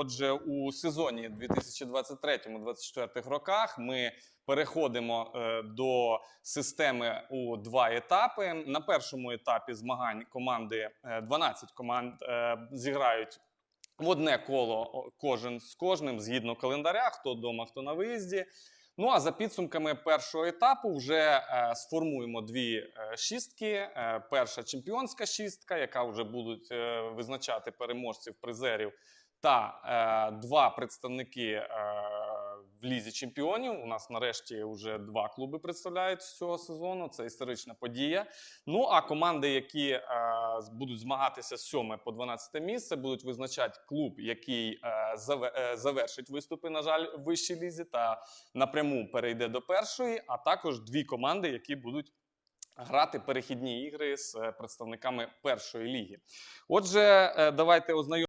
Отже, у сезоні 2023-2024 роках ми переходимо е, до системи у два етапи. На першому етапі змагань команди е, 12 команд е, зіграють в одне коло кожен з кожним згідно календаря, хто вдома, хто на виїзді. Ну а за підсумками першого етапу вже е, сформуємо дві е, шістки. Е, перша чемпіонська шістка, яка вже будуть е, визначати переможців, призерів, та е, два представники е, в лізі чемпіонів. У нас нарешті вже два клуби представляють з цього сезону. Це історична подія. Ну а команди, які е, будуть змагатися з 7 по 12 місце, будуть визначати клуб, який е, е, завершить виступи, на жаль, в вищій лізі та напряму перейде до першої, а також дві команди, які будуть. Грати перехідні ігри з е, представниками першої ліги. Отже, е, давайте ознайомимося.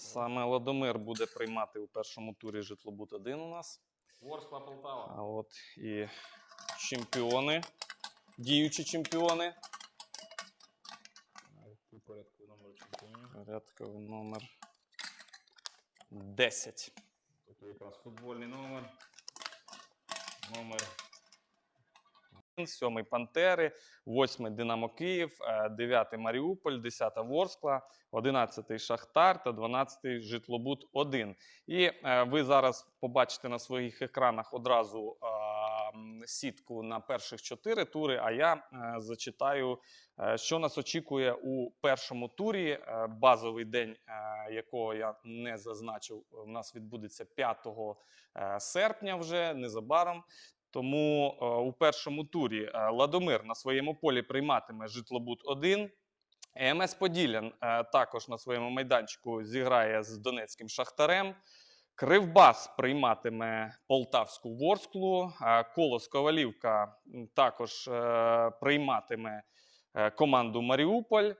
Саме Ладомир буде приймати у першому турі житлобут 1 у нас. Ворскла Полтава. А от і чемпіони, діючі чемпіони. У порядку номер чемпіонів. Порядковий номер 10. Тут якраз футбольний номер. Номер Сьомий Пантери, восьмий Динамо Київ, е, дев'ятий Маріуполь, десята Ворскла, одинадцятий Шахтар та дванадцятий Житлобут 1. І е, ви зараз побачите на своїх екранах одразу е, сітку на перших чотири тури. А я е, зачитаю, е, що нас очікує у першому турі. Е, Базовий день, е, якого я не зазначив, у нас відбудеться 5 е, серпня вже незабаром. Тому е, у першому турі е, Ладомир на своєму полі прийматиме житлобут 1. ЕМС Поділлян е, також на своєму майданчику зіграє з Донецьким Шахтарем. Кривбас прийматиме Полтавську Ворсклу. Колос Ковалівка також прийматиме команду Маріуполь.